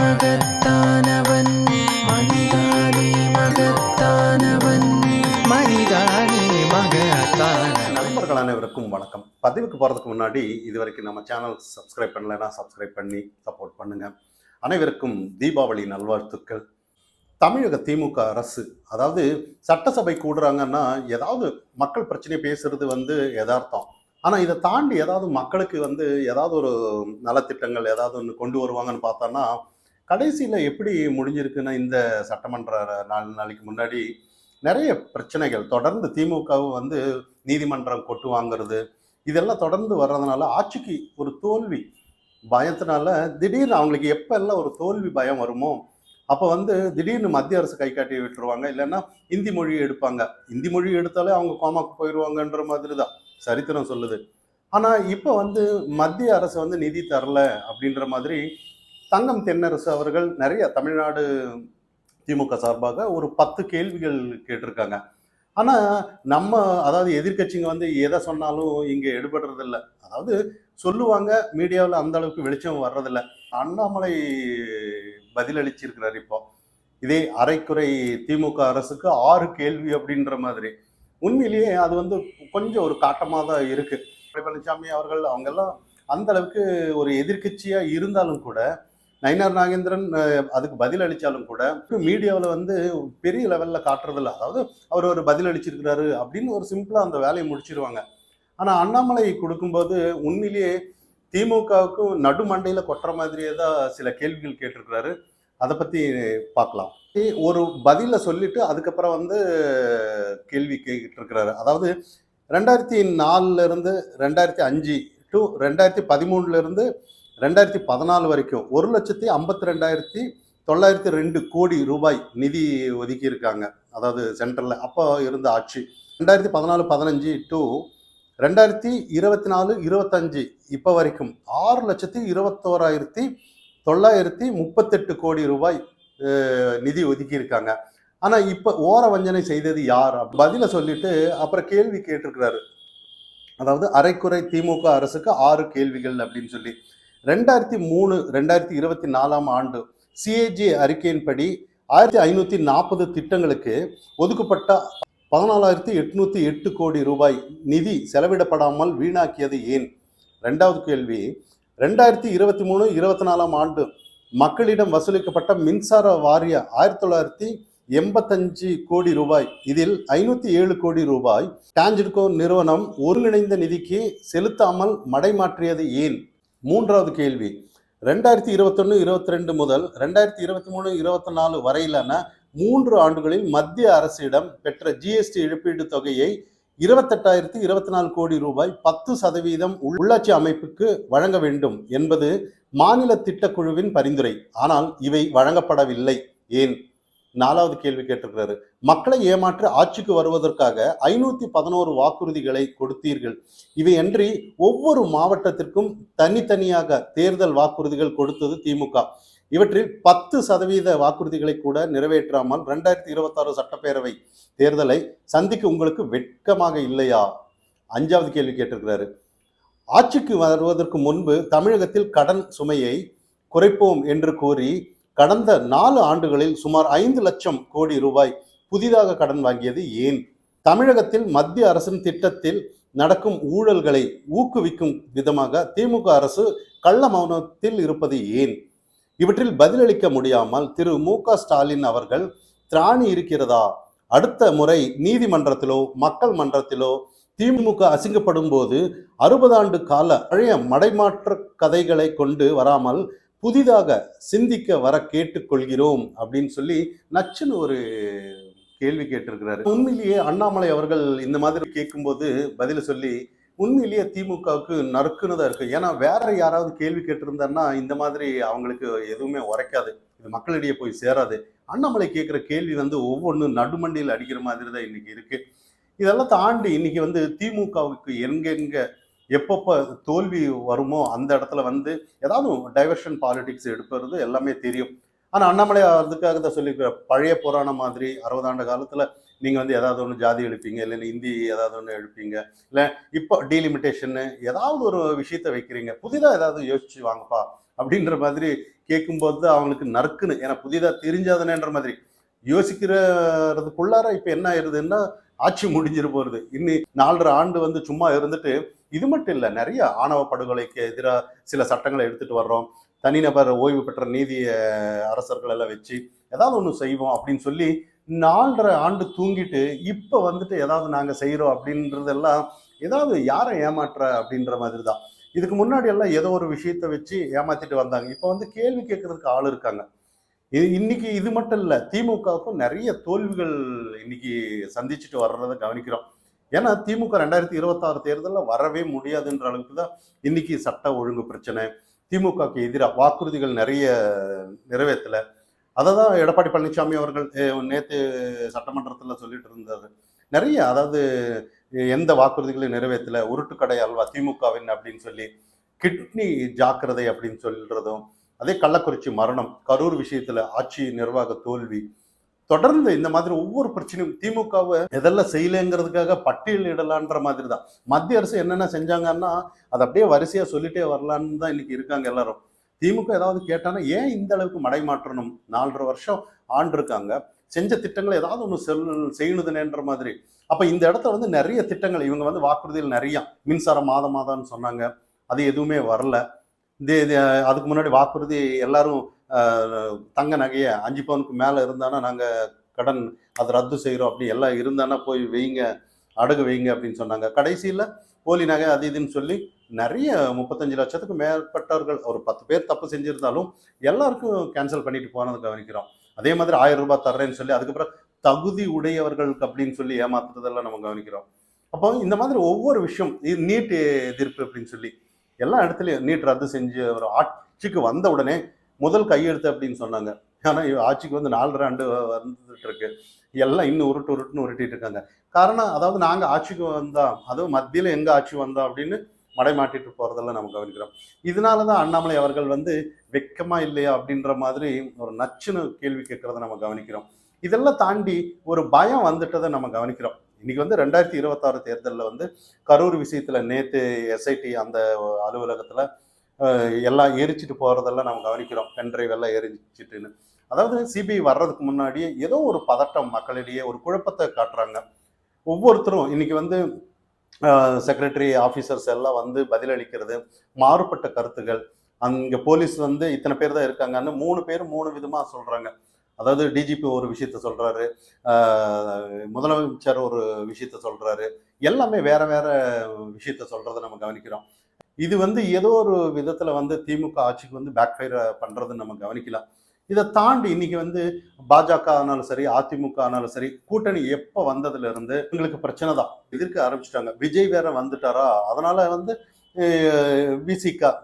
மகத்தானவன் மகத்தானவன். நண்பர்கள் அனைவருக்கும் வணக்கம். பதிவுக்கு போகிறதுக்கு முன்னாடி இது வரைக்கும் நம்ம சேனல் சப்ஸ்கிரைப் பண்ணலைன்னா சப்ஸ்கிரைப் பண்ணி சப்போர்ட் பண்ணுங்க. அனைவருக்கும் தீபாவளி நல்வாழ்த்துக்கள். தமிழக திமுக அரசு அதாவது சட்டசபை கூடுறாங்கன்னா ஏதாவது மக்கள் பிரச்சனையை பேசுறது வந்து யதார்த்தம். ஆனால் இதை தாண்டி ஏதாவது மக்களுக்கு வந்து ஏதாவது ஒரு நலத்திட்டங்கள் ஏதாவது ஒன்று கொண்டு வருவாங்கன்னு பார்த்தோன்னா கடைசியில் எப்படி முடிஞ்சிருக்குன்னா இந்த சட்டமன்ற நாலு நாளைக்கு முன்னாடி நிறைய பிரச்சனைகள். தொடர்ந்து திமுகவும் வந்து நீதிமன்றம் கொட்டு வாங்குறது இதெல்லாம் தொடர்ந்து வர்றதுனால ஆட்சிக்கு ஒரு தோல்வி பயத்தினால திடீர்னு அவங்களுக்கு எப்போ எல்லாம் ஒரு தோல்வி பயம் வருமோ அப்போ வந்து திடீர்னு மத்திய அரசு கை காட்டி விட்டுருவாங்க. இல்லைன்னா இந்தி மொழி எடுப்பாங்க. இந்தி மொழி எடுத்தாலே அவங்க கோமாக்கு போயிடுவாங்கன்ற மாதிரி தான் சரித்திரம் சொல்லுது. ஆனால் இப்போ வந்து மத்திய அரசு வந்து நிதி தரல அப்படின்ற மாதிரி தங்கம் தென்னரசு அவர்கள் நிறைய தமிழ்நாடு திமுக சார்பாக ஒரு பத்து கேள்விகள் கேட்டிருக்காங்க. ஆனால் நம்ம அதாவது எதிர்க்கட்சிங்க வந்து எதை சொன்னாலும் இங்கே எடுபடுறதில்ல. அதாவது சொல்லுவாங்க மீடியாவில் அந்த அளவுக்கு வெளிச்சம் வர்றதில்ல. அண்ணாமலை பதிலளிச்சிருக்கிறார் இப்போ. இதே அரைக்குறை திமுக அரசுக்கு ஆறு கேள்வி அப்படின்ற மாதிரி. உண்மையிலேயே அது வந்து கொஞ்சம் ஒரு காட்டமாக தான் இருக்குது பழனிசாமி அவர்கள் அவங்கெல்லாம் அந்த அளவுக்கு ஒரு எதிர்கட்சியாக இருந்தாலும் கூட நயினார் நாகேந்திரன் அதுக்கு பதில் அளித்தாலும் கூட மீடியாவில் வந்து பெரிய லெவலில் காட்டுறதில்ல. அதாவது அவர் ஒரு பதில் அளிச்சிருக்கிறாரு அப்படின்னு ஒரு சிம்பிளாக அந்த வேலையை முடிச்சிருவாங்க. ஆனால் அண்ணாமலை கொடுக்கும்போது உண்மையிலேயே திமுகவுக்கும் நடுமண்டையில் கொட்டுற மாதிரியே தான் சில கேள்விகள் கேட்டிருக்கிறாரு. அதை பற்றி பார்க்கலாம். ஒரு பதிலை சொல்லிட்டு அதுக்கப்புறம் வந்து கேள்வி கேட்டிருக்கிறாரு. அதாவது ரெண்டாயிரத்தி நாலுல இருந்து ரெண்டாயிரத்தி அஞ்சு டு ரெண்டாயிரத்தி பதிமூணுல இருந்து ரெண்டாயிரத்தி பதினாலு வரைக்கும் ஒரு லட்சத்தி ஐம்பத்தி ரெண்டாயிரத்தி தொள்ளாயிரத்தி ரெண்டு கோடி ரூபாய் நிதி ஒதுக்கி இருக்காங்க அதாவது சென்ட்ரலில் அப்போ இருந்த ஆட்சி. ரெண்டாயிரத்தி பதினாலு பதினஞ்சு டு ரெண்டாயிரத்தி இருபத்தி நாலு இருபத்தஞ்சு இப்போ வரைக்கும் ஆறு லட்சத்தி இருபத்தோராயிரத்தி தொள்ளாயிரத்தி முப்பத்தெட்டு கோடி ரூபாய் நிதி ஒதுக்கியிருக்காங்க. ஆனால் இப்போ ஓர வஞ்சனை செய்தது யார்? பதில சொல்லிட்டு அப்புறம் கேள்வி கேட்டிருக்கிறாரு. அதாவது அரைக்குறை திமுக அரசுக்கு ஆறு கேள்விகள் அப்படின்னு சொல்லி. ரெண்டாயிரத்தி மூணு ரெண்டாயிரத்தி இருபத்தி நாலாம் ஆண்டு சிஏஜி அறிக்கையின்படி ஆயிரத்தி ஐநூத்தி நாற்பது திட்டங்களுக்கு ஒதுக்கப்பட்ட பதினாலாயிரத்தி எட்நூத்தி எட்டு கோடி ரூபாய் நிதி செலவிடப்படாமல் வீணாக்கியது ஏன்? ரெண்டாவது கேள்வி ரெண்டாயிரத்தி இருபத்தி மூணு இருபத்தி நாலாம் ஆண்டு மக்களிடம் வசூலிக்கப்பட்ட மின்சார வாரிய ஆயிரத்தி தொள்ளாயிரத்தி எண்பத்தஞ்சு கோடி ரூபாய். இதில் ஐநூத்தி ஏழு கோடி ரூபாய் டான்ஜிட்கோ நிறுவனம் ஒருங்கிணைந்த நிதிக்கு செலுத்தாமல் மடைமாற்றியது ஏன்? மூன்றாவது கேள்வி. ரெண்டாயிரத்தி இருபத்தொன்னு இருபத்தி ரெண்டு முதல் ரெண்டாயிரத்தி இருபத்தி மூணு இருபத்தி நாலு வரையிலான மூன்று ஆண்டுகளில் மத்திய அரசிடம் பெற்ற ஜிஎஸ்டி இழப்பீடு தொகையை இருபத்தெட்டாயிரத்தி இருபத்தி நாலு கோடி ரூபாய் பத்து சதவீதம் உள்ளாட்சி அமைப்புக்கு வழங்க வேண்டும் என்பது மாநில திட்டக்குழுவின் பரிந்துரை. ஆனால் இவை வழங்கப்படவில்லை. ஏன்? நாலாவது கேள்வி கேட்டிருக்கிறாரு. மக்களை ஏமாற்ற ஆட்சிக்கு வருவதற்காக ஐநூத்தி பதினோரு வாக்குறுதிகளை கொடுத்தீர்கள். இவையன்றி ஒவ்வொரு மாவட்டத்திற்கும் தனித்தனியாக தேர்தல் வாக்குறுதிகள் கொடுத்தது திமுக இவற்றில் பத்து சதவீத வாக்குறுதிகளை கூட நிறைவேற்றாமல் ரெண்டாயிரத்தி இருபத்தாறு சட்டப்பேரவை தேர்தலை சந்திக்க உங்களுக்கு வெட்கமாக இல்லையா? அஞ்சாவது கேள்வி கேட்டிருக்கிறாரு. ஆட்சிக்கு வருவதற்கு முன்பு தமிழகத்தில் கடன் சுமையை குறைப்போம் என்று கூறி கடந்த நாலு ஆண்டுகளில் சுமார் ஐந்து லட்சம் கோடி ரூபாய் புதிதாக கடன் வாங்கியது ஏன்? தமிழகத்தில் மத்திய அரசின் திட்டத்தில் நடக்கும் ஊழல்களை ஊக்குவிக்கும் விதமாக திமுக அரசு கள்ள மௌனத்தில் இருப்பது ஏன்? இவற்றில் பதிலளிக்க முடியாமல் திரு மு க ஸ்டாலின் அவர்கள் திராணி இருக்கிறதா? அடுத்த முறை நீதிமன்றத்திலோ மக்கள் மன்றத்திலோ திமுக அசிங்கப்படும் போது அறுபது ஆண்டு கால பழைய மடைமாற்ற கதைகளை கொண்டு வராமல் புதிதாக சிந்திக்க வர கேட்டுக்கொள்கிறோம் அப்படின்னு சொல்லி நச்சுன்னு ஒரு கேள்வி கேட்டிருக்கிறாரு. உண்மையிலேயே அண்ணாமலை அவர்கள் இந்த மாதிரி கேட்கும்போது பதில சொல்லி உண்மையிலேயே திமுகவுக்கு நறுக்குன்னு தான் இருக்கு. ஏன்னா வேற யாராவது கேள்வி கேட்டிருந்தாருன்னா இந்த மாதிரி அவங்களுக்கு எதுவுமே உரைக்காது. இது மக்களிடையே போய் சேராது. அண்ணாமலை கேட்குற கேள்வி வந்து ஒவ்வொன்றும் நடுமண்டியில் அடிக்கிற மாதிரி தான் இன்னைக்கு இருக்கு. இதெல்லாம் தாண்டி இன்னைக்கு வந்து திமுகவுக்கு எங்கெங்க எப்பப்போ தோல்வி வருமோ அந்த இடத்துல வந்து ஏதாவது டைவர்ஷன் பாலிடிக்ஸ் எடுப்பது எல்லாமே தெரியும். ஆனால் அண்ணாமலை அதுக்காக தான் சொல்லியிருக்கிற பழைய புராணம் மாதிரி அறுபதாண்டு காலத்தில் நீங்கள் வந்து ஏதாவது ஒன்று ஜாதி எழுப்பீங்க இல்லை இந்தி ஏதாவது ஒன்று எழுப்பீங்க இல்லை இப்போ டீலிமிட்டேஷன்னு ஏதாவது ஒரு விஷயத்த வைக்கிறீங்க புதிதாக ஏதாவது யோசிச்சு வாங்கப்பா அப்படின்ற மாதிரி கேட்கும்போது தான் அவங்களுக்கு நறுக்குன்னு ஏன்னா புதிதாக தெரிஞ்சாதானேன்ற மாதிரி. யோசிக்கிறதுக்குள்ளார இப்போ என்ன ஆயிருதுன்னா ஆட்சி முடிஞ்சிரு போகிறது இன்னி நாலரை ஆண்டு வந்து சும்மா இருந்துட்டு இது மட்டும் இல்லை நிறைய ஆணவ படுகொலைக்கு எதிராக சில சட்டங்களை எடுத்துகிட்டு வர்றோம். தனிநபர் ஓய்வு பெற்ற நீதி அரசர்கள் எல்லாம் வச்சு ஏதாவது ஒன்று செய்வோம் அப்படின்னு சொல்லி நாலரை ஆண்டு தூங்கிட்டு இப்போ வந்துட்டு ஏதாவது நாங்கள் செய்கிறோம் அப்படின்றதெல்லாம் ஏதாவது யாரை ஏமாற்ற அப்படின்ற மாதிரி தான் இதுக்கு முன்னாடி எல்லாம் ஏதோ ஒரு விஷயத்த வச்சு ஏமாத்திட்டு வந்தாங்க. இப்போ வந்து கேள்வி கேட்கறதுக்கு ஆள் இருக்காங்க. இது இன்னைக்கு இது மட்டும் இல்லை திமுகவுக்கும் நிறைய தோல்விகள் இன்னைக்கு சந்திச்சுட்டு வர்றதை கவனிக்கிறோம். ஏன்னா திமுக ரெண்டாயிரத்தி இருபத்தாறு தேர்தலில் வரவே முடியாதுன்ற அளவுக்கு தான் இன்னைக்கு சட்ட ஒழுங்கு பிரச்சனை. திமுகவுக்கு எதிராக வாக்குறுதிகள் நிறைய நிறைவேற்றலை அதை தான் எடப்பாடி பழனிசாமி அவர்கள் நேற்று சட்டமன்றத்தில் சொல்லிட்டு இருந்தார். நிறைய அதாவது எந்த வாக்குறுதிகளையும் நிறைவேற்றல உருட்டுக்கடை அல்வா திமுகவின் அப்படின்னு சொல்லி கிட்னி ஜாக்கிரதை அப்படின்னு சொல்றதும் அதே கள்ளக்குறிச்சி மரணம் கரூர் விஷயத்துல ஆட்சி நிர்வாக தோல்வி தொடர்ந்து இந்த மாதிரி ஒவ்வொரு பிரச்சனையும் திமுகவை எதெல்லாம் செய்யலைங்கிறதுக்காக பட்டியலிடலான்ற மாதிரி தான் மத்திய அரசு என்னென்ன செஞ்சாங்கன்னா அதை அப்படியே வரிசையாக சொல்லிட்டே வரலான்னு தான் இன்னைக்கு இருக்காங்க எல்லாரும். திமுக ஏதாவது கேட்டானா ஏன் இந்த அளவுக்கு மடை மாற்றணும்? நாலரை வருஷம் ஆண்டிருக்காங்க செஞ்ச திட்டங்களை ஏதாவது ஒன்று செல் செய்யணுதுனேன்ற மாதிரி. அப்போ இந்த இடத்துல வந்து நிறைய திட்டங்கள் இவங்க வந்து வாக்குறுதியில் நிறையா. மின்சாரம் மாதம் மாதம்னு சொன்னாங்க. அது எதுவுமே வரல. இந்த இது, அதுக்கு முன்னாடி வாக்குறுதி எல்லாரும் தங்க நகையை அஞ்சு பவுனுக்கு மேலே இருந்தானா நாங்கள் கடன் அதை ரத்து செய்கிறோம் அப்படி எல்லாம் இருந்தானா போய் வைங்க அடகு வைங்க அப்படின்னு சொன்னாங்க. கடைசியில் போலி நகை அது இதுன்னு சொல்லி நிறைய முப்பத்தஞ்சு லட்சத்துக்கு மேற்பட்டவர்கள் ஒரு பத்து பேர் தப்பு செஞ்சிருந்தாலும் எல்லாருக்கும் கேன்சல் பண்ணிட்டு போனது கவனிக்கிறோம். அதே மாதிரி ஆயிரம் ரூபாய் தர்றேன்னு சொல்லி அதுக்கப்புறம் தகுதி உடையவர்களுக்கு அப்படின்னு சொல்லி ஏமாத்துறதெல்லாம் நம்ம கவனிக்கிறோம். அப்போ இந்த மாதிரி ஒவ்வொரு விஷயம் இது நீட் எதிர்ப்பு அப்படின்னு சொல்லி எல்லா இடத்துலையும் நீட் ரத்து செஞ்சு ஒரு ஆட்சிக்கு வந்த உடனே முதல் கையெழுத்து அப்படின்னு சொன்னாங்க. ஆனால் ஆட்சிக்கு வந்து நாலரை ஆண்டு வந்துட்டு இருக்கு எல்லாம் இன்னும் உருட்டு உருட்டுன்னு உருட்டிட்டு இருக்காங்க. காரணம் அதாவது நாங்கள் ஆட்சிக்கு வந்தோம் அதுவும் மத்தியில் எங்கே ஆட்சி வந்தோம் அப்படின்னு மடை மாட்டிட்டு போகிறதெல்லாம் நம்ம கவனிக்கிறோம். இதனால தான் அண்ணாமலை அவர்கள் வந்து வெக்கமா இல்லையா அப்படின்ற மாதிரி ஒரு நச்சுன்னு கேள்வி கேட்கறத நம்ம கவனிக்கிறோம். இதெல்லாம் தாண்டி ஒரு பயம் வந்துட்டதை நம்ம கவனிக்கிறோம். இன்னைக்கு வந்து ரெண்டாயிரத்தி இருபத்தாறு தேர்தலில் வந்து கரூர் விஷயத்தில் நேற்று எஸ்ஐடி அந்த அலுவலகத்தில் எல்லாம் எரிச்சிட்டு போகிறதெல்லாம் நம்ம கவனிக்கிறோம். பென்ட்ரைவ் எல்லாம் எரிச்சிட்டுன்னு அதாவது சிபிஐ வர்றதுக்கு முன்னாடியே ஏதோ ஒரு பதட்டம் மக்களிடையே ஒரு குழப்பத்தை காட்டுறாங்க. ஒவ்வொருத்தரும் இன்னைக்கு வந்து செக்ரட்டரி ஆஃபீஸர்ஸ் எல்லாம் வந்து பதிலளிக்கிறது மாறுபட்ட கருத்துகள். அங்கே போலீஸ் வந்து இத்தனை பேர் தான் இருக்காங்கன்னு மூணு பேர் மூணு விதமாக சொல்கிறாங்க அதாவது டிஜிபி ஒரு விஷயத்த சொல்கிறாரு முதலமைச்சர் ஒரு விஷயத்த சொல்கிறாரு எல்லாமே வேற வேற விஷயத்த சொல்கிறத நம்ம கவனிக்கிறோம். இது வந்து ஏதோ ஒரு விதத்தில் வந்து திமுக ஆட்சிக்கு வந்து பேக் ஃபயர் பண்ணுறதுன்னு நம்ம கவனிக்கலாம். இதை தாண்டி இன்னைக்கு வந்து பாஜக ஆனாலும் சரி அதிமுக ஆனாலும் சரி கூட்டணி எப்போ வந்ததுல இருந்து எங்களுக்கு பிரச்சனை தான். எதிர்க்க ஆரம்பிச்சிட்டாங்க. விஜய் வேற வந்துட்டாரா? அதனால வந்து விசிகா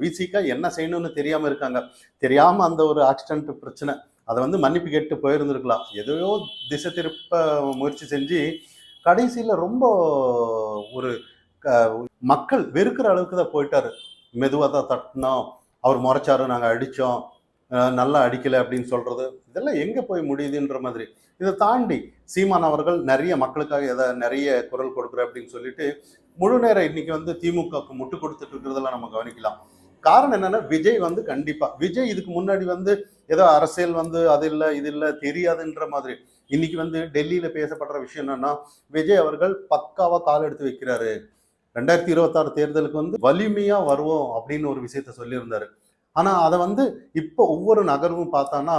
விசிகா என்ன செய்யணும்னு தெரியாம இருக்காங்க. தெரியாம அந்த ஒரு ஆக்சிடென்ட் பிரச்சனை. அதை வந்து மன்னிப்பு கேட்டு போயிருந்திருக்கலாம். எதையோ திசை திருப்ப முயற்சி செஞ்சு கடைசியில் ரொம்ப ஒரு க- மக்கள் வெறுக்கிற அளவுக்கு தான் போயிட்டாரு. மெதுவாக தான் தட்டினோம். அவர் முறைச்சாரு நாங்கள் அடித்தோம் நல்லா அடிக்கலை அப்படின்னு சொல்றது. இதெல்லாம் எங்கே போய் முடியுதுன்ற மாதிரி. இதை தாண்டி சீமான் அவர்கள் நிறைய மக்களுக்காக எதை நிறைய குரல் கொடுக்குற அப்படின்னு சொல்லிட்டு முழு நேரம் இன்னைக்கு வந்து திமுகவுக்கு முட்டு கொடுத்துட்டு இருக்கிறதெல்லாம் நம்ம கவனிக்கலாம். காரணம் என்னன்னா விஜய் வந்து கண்டிப்பாக விஜய் இதுக்கு முன்னாடி வந்து ஏதோ அரசியல் வந்து அது இல்லை இது இல்லை தெரியாதுன்ற மாதிரி. இன்னைக்கு வந்து டெல்லியில் பேசப்படுற விஷயம் என்னன்னா விஜய் அவர்கள் பக்காவாக கால் எடுத்து வைக்கிறாரு. ரெண்டாயிரத்தி இருபத்தாறு தேர்தலுக்கு வந்து வலிமையா வருவோம் அப்படின்னு ஒரு விஷயத்த சொல்லியிருந்தாரு. ஆனா அதை வந்து இப்போ ஒவ்வொரு நகர்வும் பார்த்தான்னா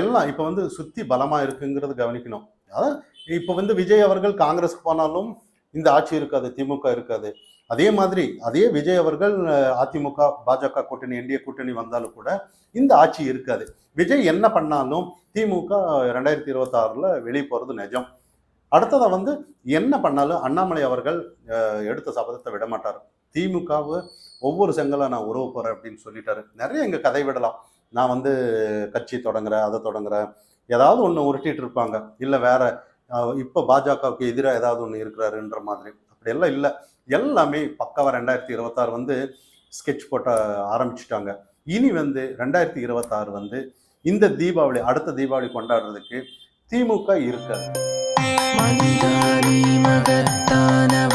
எல்லாம் இப்போ வந்து சுத்தி பலமா இருக்குங்கிறது கவனிக்கணும். அதான் இப்போ வந்து விஜய் அவர்கள் காங்கிரஸ்க்கு போனாலும் இந்த ஆட்சி இருக்காது திமுக இருக்காது. அதே மாதிரி அதே விஜய் அவர்கள் அதிமுக பாஜக கூட்டணி என்டிஏ கூட்டணி வந்தாலும் கூட இந்த ஆட்சி இருக்காது. விஜய் என்ன பண்ணாலும் திமுக ரெண்டாயிரத்தி இருபத்தாறுல வெளியே போறது நிஜம். அடுத்ததை வந்து என்ன பண்ணாலும் அண்ணாமலை அவர்கள் எடுத்த சபதத்தை விடமாட்டார் திமுகவை ஒவ்வொரு செங்கலாக நான் உறவு போகிறேன் அப்படின்னு சொல்லிட்டாரு. நிறைய இங்கே கதை விடலாம். நான் வந்து கட்சி தொடங்குறேன் அதை தொடங்குறேன். ஏதாவது ஒன்று உருட்டிட்டு இருப்பாங்க. இல்லை வேற இப்போ பாஜகவுக்கு எதிராக ஏதாவது ஒன்று இருக்கிறாருன்ற மாதிரி. அப்படியெல்லாம் இல்லை. எல்லாமே பக்காவாக ரெண்டாயிரத்தி இருபத்தாறு வந்து ஸ்கெட்ச் போட்ட ஆரம்பிச்சிட்டாங்க. இனி வந்து ரெண்டாயிரத்தி இருபத்தாறு வந்து இந்த தீபாவளி அடுத்த தீபாவளி கொண்டாடுறதுக்கு திமுக இருக்காது. மனிதானி மகத்தானவன்